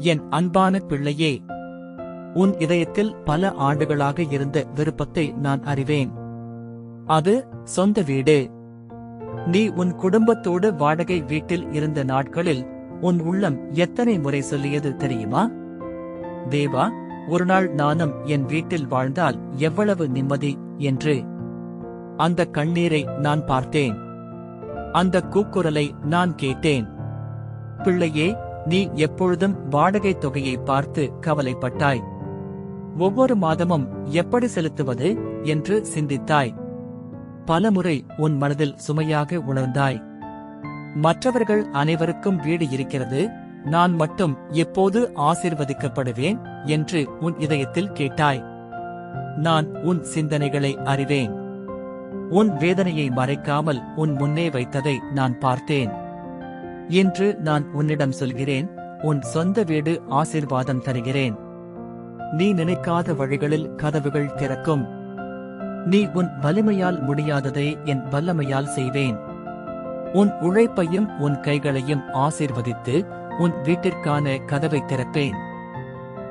என் அன்பான பிள்ளையே உன் இதயத்தில் பல ஆண்டுகளாக இருந்த விருப்பத்தை நான் அறிவேன். அது சொந்த வீடு. நீ உன் குடும்பத்தோடு வாடகை வீட்டில் இருந்த நாட்களில் உன் உள்ளம் எத்தனை முறை சொல்லியது தெரியுமா? தேவா ஒரு நாள் நானும் என் வீட்டில் வாழ்ந்தால் எவ்வளவு நிம்மதி என்று. அந்த கண்ணீரை நான் பார்த்தேன். அந்த கூக்குரலை நான் கேட்டேன். பிள்ளையே நீ எப்பொழுதும் வாடகை தொகையை பார்த்து கவலைப்பட்டாய். ஒவ்வொரு மாதமும் எப்படி செலுத்துவது என்று சிந்தித்தாய். பலமுறை உன் மனதில் சுமையாக உணர்ந்தாய். மற்றவர்கள் அனைவருக்கும் வீடு இருக்கிறது நான் மட்டும் எப்போது ஆசிர்வதிக்கப்படுவேன் என்று உன் இதயத்தில் கேட்டாய். நான் உன் சிந்தனைகளை அறிவேன். உன் வேதனையை மறைக்காமல் உன் முன்னே வைத்ததை நான் பார்த்தேன். இன்று நான் உன்னிடம் சொல்கிறேன் உன் சொந்த வீடு ஆசிர்வாதம் தருகிறேன். நீ நினைக்காத வழிகளில் கதவுகள் திறக்கும். நீ உன் வலிமையால் முடியாததை என் வல்லமையால் செய்வேன். உன் உழைப்பையும் உன் கைகளையும் ஆசீர்வதித்து உன் வீட்டிற்கான கதவை திறப்பேன்.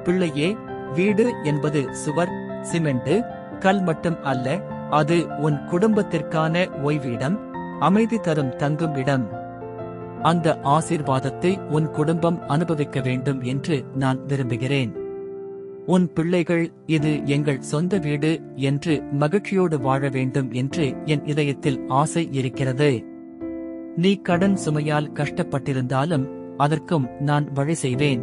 பிள்ளையே வீடு என்பது சுவர் சிமெண்ட் கல் மட்டும் அல்ல அது உன் குடும்பத்திற்கான ஓய்விடம் அமைதி தரும் தங்கும் இடம். அந்த ஆசீர்வாதத்தை உன் குடும்பம் அனுபவிக்க வேண்டும் என்று நான் விரும்புகிறேன். உன் பிள்ளைகள் இது எங்கள் சொந்த வீடு என்று மகிழ்ச்சியோடு வாழ வேண்டும் என்று என் இதயத்தில் ஆசை இருக்கிறது. நீ கடன் சுமையால் கஷ்டப்பட்டிருந்தாலும் அதற்கும் நான் வழி செய்வேன்.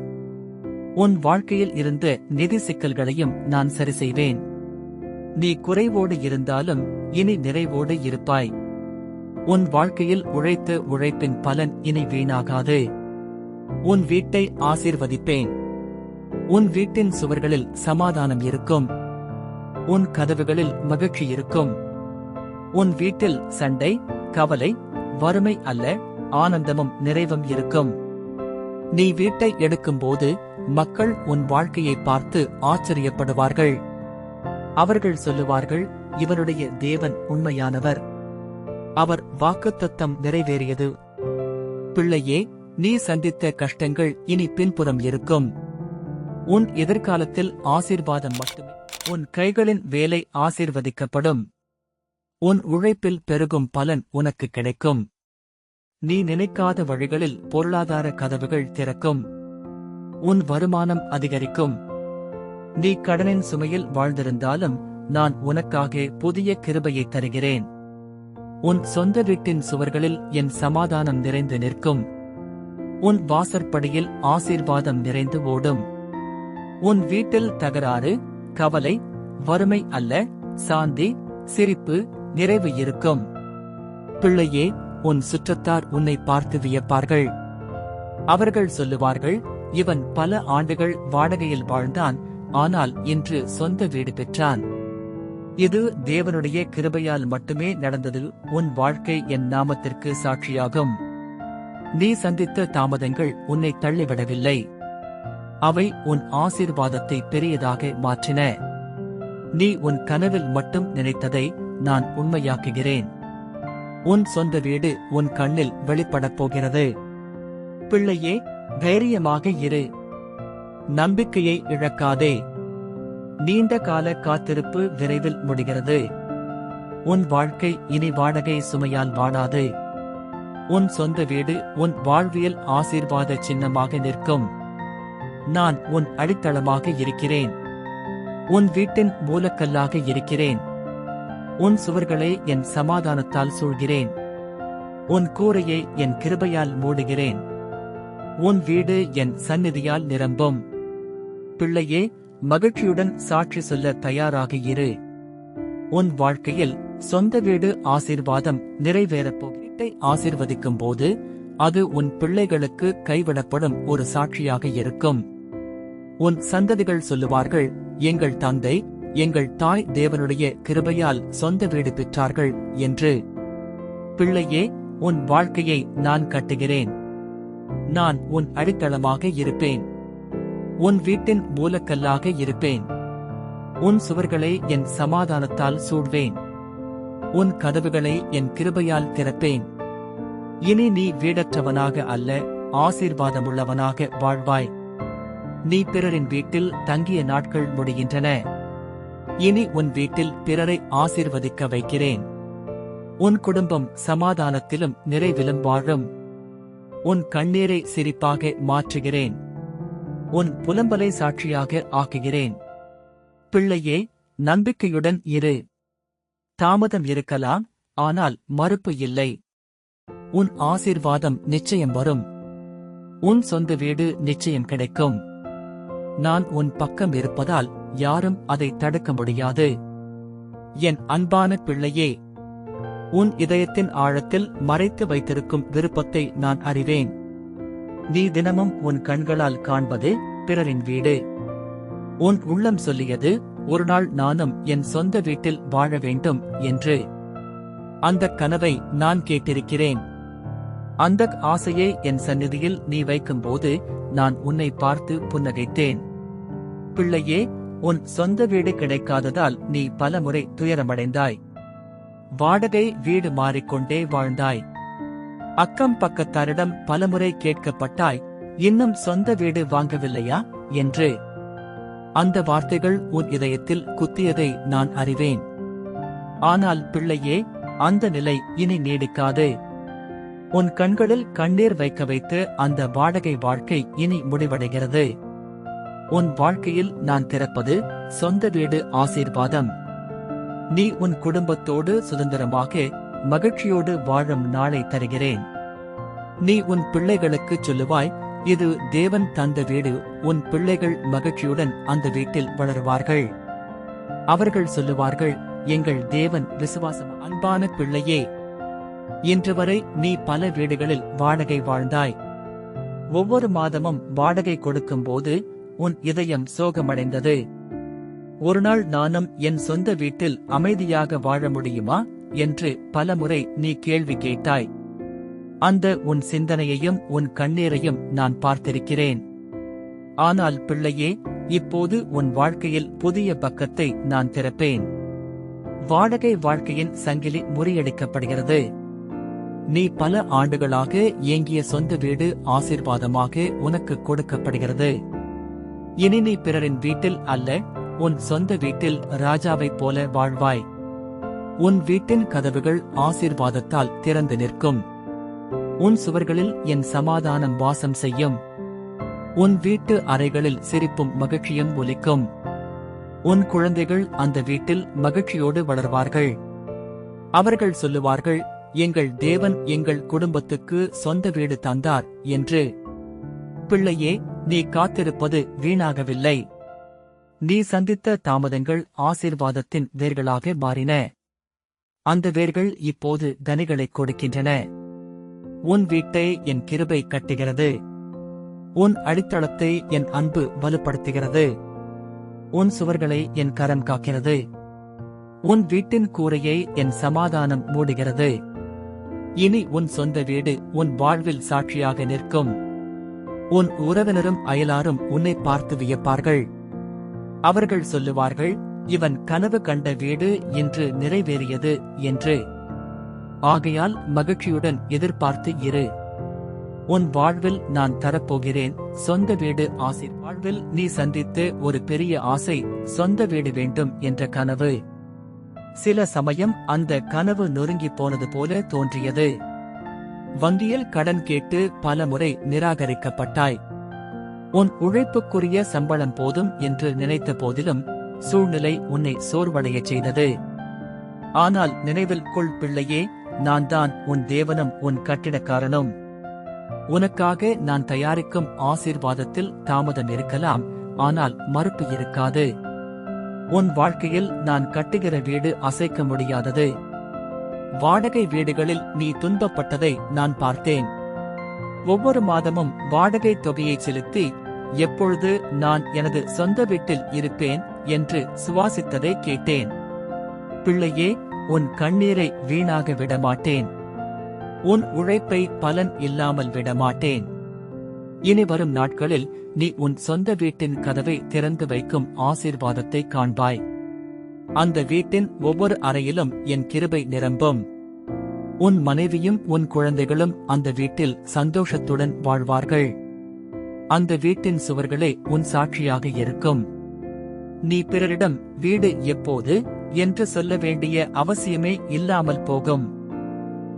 உன் வாழ்க்கையில் இருந்த நிதி சிக்கல்களையும் நான் சரி செய்வேன். நீ குறைவோடு இருந்தாலும் இனி நிறைவோடு இருப்பாய். உன் வாழ்க்கையில் உழைத்த உழைப்பின் பலன் இனி வீணாகாது. உன் வீட்டை ஆசீர்வதிப்பேன். உன் வீட்டின் சுவர்களில் சமாதானம் இருக்கும். உன் கதவுகளில் மகிழ்ச்சி இருக்கும். உன் வீட்டில் சண்டை கவலை வறுமை அல்ல ஆனந்தமும் நிறைவும் இருக்கும். நீ வீட்டை எடுக்கும்போது மக்கள் உன் வாழ்க்கையை பார்த்து ஆச்சரியப்படுவார்கள். அவர்கள் சொல்லுவார்கள் இவருடைய தேவன் உண்மையானவர். அவர் வாக்குத்தத்தம் நிறைவேறியது. பிள்ளையே நீ சந்தித்த கஷ்டங்கள் இனி பின்புறம் இருக்கும். உன் எதிர்காலத்தில் ஆசீர்வாதம் மட்டுமே. உன் கைகளின் வேலை ஆசீர்வதிக்கப்படும். உன் உழைப்பில் பெருகும் பலன் உனக்கு கிடைக்கும். நீ நினைக்காத வழிகளில் பொருளாதார கதவுகள் திறக்கும். உன் வருமானம் அதிகரிக்கும். நீ கடனின் சுமையில் வாழ்ந்திருந்தாலும் நான் உனக்காக புதிய கிருபையை தருகிறேன். உன் சொந்த வீட்டின் சுவர்களில் என் சமாதானம் நிறைந்து நிற்கும். உன் வாசற்படியில் ஆசீர்வாதம் நிறைந்து ஓடும். உன் வீட்டில் தகராறு கவலை வறுமை அல்ல சாந்தி சிரிப்பு நிறைவு இருக்கும். பிள்ளையே உன் சுற்றத்தார் உன்னை பார்த்து வியப்பார்கள். அவர்கள் சொல்லுவார்கள் இவன் பல ஆண்டுகள் வாடகையில் வாழ்ந்தான் ஆனால் இன்று சொந்த வீடு பெற்றான். இது தேவனுடைய கிருபையால் மட்டுமே நடந்தது உன் வாழ்க்கை என் நாமத்திற்கு சாட்சியாகும். நீ சந்தித்த தாமதங்கள் உன்னை தள்ளிவிடவில்லை. அவை உன் ஆசீர்வாதத்தை பெரியதாக மாற்றின. நீ உன் கனவில் மட்டும் நினைத்ததை நான் உண்மையாக்குகிறேன். உன் சொந்த வீடு உன் கண்ணில் வெளிப்படப் போகிறது. பிள்ளையே தைரியமாக இரு. நம்பிக்கையை இழக்காதே. நீண்ட கால காத்திருப்பு விரைவில் முடிகிறது. உன் வாழ்க்கை இனி வாடகை சுமையால் வாடாது. உன் சொந்த வீடு உன் வாழ்வியல் ஆசீர்வாத சின்னமாக நிற்கும். நான் உன் அடித்தளமாக இருக்கிறேன். உன் வீட்டின் மூலக்கல்லாக இருக்கிறேன். உன் சுவர்களை என் சமாதானத்தால் சூழ்கிறேன். உன் கூரையை என் கிருபையால் மூடுகிறேன். உன் வீடு என் சந்நிதியால் நிரம்பும். பிள்ளையே மகிழ்ச்சியுடன் சாட்சி சொல்ல தயாராக இரு. உன் வாழ்க்கையில் சொந்த வீடு ஆசீர்வாதம் நிறைவேறப் போகிட்டை ஆசீர்வதிக்கும் போது அது உன் பிள்ளைகளுக்கு கைவிடப்படும் ஒரு சாட்சியாக இருக்கும். உன் சந்ததிகள் சொல்லுவார்கள் எங்கள் தந்தை எங்கள் தாய் தேவனுடைய கிருபையால் சொந்த வீடு பெற்றார்கள் என்று. பிள்ளையே உன் வாழ்க்கையை நான் கட்டுகிறேன். நான் உன் அடித்தளமாக இருப்பேன். உன் வீட்டின் மூலக்கல்லாக இருப்பேன். உன் சுவர்களை என் சமாதானத்தால் சூழ்வேன் உன் கதவுகளை என் கிருபையால் திறப்பேன். இனி நீ வீடற்றவனாக அல்ல ஆசீர்வாதமுள்ளவனாக வாழ்வாய். நீ பிறரின் வீட்டில் தங்கிய நாட்கள் முடிகின்றன. இனி உன் வீட்டில் பிறரை ஆசீர்வதிக்க வைக்கிறேன். உன் குடும்பம் சமாதானத்திலும் நிறைவிலும் வாழும். உன் கண்ணீரை சிரிப்பாக மாற்றுகிறேன். உன் புலம்பலை சாட்சியாக ஆக்குகிறேன். பிள்ளையே நம்பிக்கையுடன் இரு. தாமதம் இருக்கலாம் ஆனால் மறுப்பு இல்லை. உன் ஆசீர்வாதம் நிச்சயம் வரும். உன் சொந்த வீடு நிச்சயம் கிடைக்கும். நான் உன் பக்கம் இருப்பதால் யாரும் அதை தடுக்க முடியாது. என் அன்பான பிள்ளையே உன் இதயத்தின் ஆழத்தில் மறைத்து வைத்திருக்கும் விருப்பத்தை நான் அறிவேன். நீ தினமும் உன் கண்களால் காண்பது பிறரின் வீடு. உன் உள்ளம் சொல்லியது ஒருநாள் நானும் என் சொந்த வீட்டில் வாழ வேண்டும் என்று. அந்த கனவை நான் கேட்டிருக்கிறேன். அந்த ஆசையை என் சந்நிதியில் நீ வைக்கும்போது நான் உன்னை பார்த்து புன்னகைத்தேன். பிள்ளையே உன் சொந்த வீடு கிடைக்காததால் நீ பலமுறை துயரமடைந்தாய். வாடகை வீடு மாறிக்கொண்டே வாழ்ந்தாய். அக்கம் பக்கத்தாரிடம் பலமுறை கேட்கப்பட்டாய் இன்னும் சொந்த வீடு வாங்கவில்லையா? என்று. அந்த வார்த்தைகள் உன் இதயத்தில் குத்தியதை நான் அறிவேன். ஆனால் பிள்ளையே அந்த நிலை இனி நீடிக்காது. உன் கண்களில் கண்ணீர் வைக்க வைத்து அந்த வாடகை வாழ்க்கை இனி முடிவடைகிறது. உன் வாழ்க்கையில் நான் திறப்பது சொந்த வீடு ஆசீர்வாதம். நீ உன் குடும்பத்தோடு சுதந்திரமாக மகிழ்ச்சியோடு வாழும் நாளை தருகிறேன். நீ உன் பிள்ளைகளுக்குச் சொல்லுவாய் இது தேவன் தந்த வீடு உன் பிள்ளைகள் மகிழ்ச்சியுடன் அந்த வீட்டில் வளருவார்கள். அவர்கள் சொல்லுவார்கள் எங்கள் தேவன் விசுவாசம் அன்பான பிள்ளையே இன்று வரை நீ பல வீடுகளில் வாடகை வாழ்ந்தாய். ஒவ்வொரு மாதமும் வாடகை கொடுக்கும்போது உன் இதயம் சோகமடைந்தது. ஒருநாள் நானும் என் சொந்த வீட்டில் அமைதியாக வாழ முடியுமா? என்று பலமுறை நீ கேள்வி கேட்டாய். அந்த உன் சிந்தனையையும் உன் கண்ணீரையும் நான் பார்த்திருக்கிறேன். ஆனால் பிள்ளையே இப்போது உன் வாழ்க்கையில் புதிய பக்கத்தை நான் திறப்பேன். வாடகை வாழ்க்கையின் சங்கிலி முறியடிக்கப்படுகிறது. நீ பல ஆண்டுகளாக ஏங்கிய சொந்த வீடு ஆசீர்வாதமாக உனக்கு கொடுக்கப்படுகிறது. இனி நீ பிறரின் வீட்டில் அல்ல உன் சொந்த வீட்டில் ராஜாவைப் போல வாழ்வாய். உன் வீட்டின் கதவுகள் ஆசீர்வாதத்தால் திறந்து நிற்கும். உன் சுவர்களில் என் சமாதானம் வாசம் செய்யும். உன் வீட்டு அறைகளில் சிரிப்பும் மகிழ்ச்சியும் ஒலிக்கும். உன் குழந்தைகள் அந்த வீட்டில் மகிழ்ச்சியோடு வளர்வார்கள். அவர்கள் சொல்லுவார்கள் எங்கள் தேவன் எங்கள் குடும்பத்துக்கு சொந்த வீடு தந்தார் என்று. பிள்ளையே நீ காத்திருப்பது வீணாகவில்லை. நீ சந்தித்த தாமதங்கள் ஆசீர்வாதத்தின் வேர்களாக மாறின. அந்த வேர்கள் இப்போது கனிகளைக் கொடுக்கின்றன. உன் வீட்டை என் கிருபை கட்டுகிறது. உன் அடித்தளத்தை என் அன்பு வலுப்படுத்துகிறது. உன் சுவர்களை என் கரம் காக்கிறது. உன் வீட்டின் கூரையை என் சமாதானம் மூடுகிறது. இனி உன் சொந்த வீடு உன் வாழ்வில் சாட்சியாக நிற்கும். உன் உறவினரும் அயலாரும் உன்னை பார்த்து வியப்பார்கள். அவர்கள் சொல்லுவார்கள் இவன் கனவு கண்ட வீடு இன்று நிறைவேறியது என்று. ஆகையால் மகிழ்ச்சியுடன் எதிர்பார்த்து இரு. உன் வாழ்வில் நான் தரப்போகிறேன். சொந்த வீடு ஆசை. வாழ்வில் நீ சந்தித்து ஒரு பெரிய ஆசை. சொந்த வீடு வேண்டும் என்ற கனவு. சில சமயம் அந்த கனவு நொறுங்கி போனது போல தோன்றியது. வங்கியில் கடன் கேட்டு பல முறை நிராகரிக்கப்பட்டாய். உன் உழைப்புக்குரிய சம்பளம் போதும் என்று நினைத்த போதிலும் சூழ்நிலை உன்னை சோர்வடையச் செய்தது. ஆனால் நினைவில் கொள் பிள்ளையே நான் தான் உன் தேவனும் உன் கட்டிடக்காரனும். உனக்காக நான் தயாரிக்கும் ஆசீர்வாதத்தில் தாமதம் இருக்கலாம் ஆனால் மறுப்பு இருக்காது. உன் வாழ்க்கையில் நான் கட்டுகிற வீடு அசைக்க முடியாதது. வாடகை வீடுகளில் நீ துன்பப்பட்டதை நான் பார்த்தேன். ஒவ்வொரு மாதமும் வாடகை தொகையை செலுத்தி எப்பொழுது நான் எனது சொந்த வீட்டில் இருப்பேன் என்று சுவாசித்ததை கேட்டேன். பிள்ளையே உன் கண்ணீரை வீணாக விடமாட்டேன். உன் உழைப்பை பலன் இல்லாமல் விடமாட்டேன். இனி வரும் நாட்களில் நீ உன் சொந்த வீட்டின் கதவை திறந்து வைக்கும் ஆசீர்வாதத்தை காண்பாய். அந்த வீட்டின் ஒவ்வொரு அறையிலும் என் கிருபை நிரம்பும். உன் மனைவியும் உன் குழந்தைகளும் அந்த வீட்டில் சந்தோஷத்துடன் வாழ்வார்கள். அந்த வீட்டின் சுவர்களே உன் சாட்சியாக இருக்கும். நீ பிறரிடம் வீடு எப்போது என்று சொல்ல வேண்டிய அவசியமே இல்லாமல் போகும்.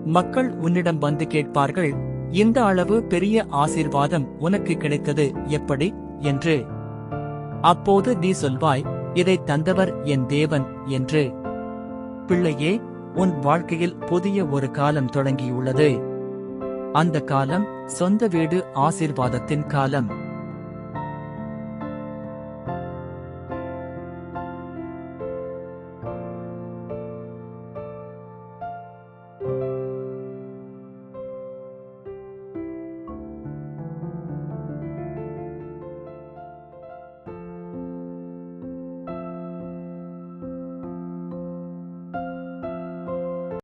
மக்கள் உன்னிடம் வந்து கேட்பார்கள் இந்த அளவு பெரிய ஆசீர்வாதம் உனக்கு கிடைத்தது எப்படி என்று. அப்போது நீ சொல்வாய் இதை தந்தவர் என் தேவன் என்று. பிள்ளையே உன் வாழ்க்கையில் புதிய ஒரு காலம் தொடங்கியுள்ளது. அந்த காலம் சொந்த வீடு ஆசீர்வாதத்தின் காலம்.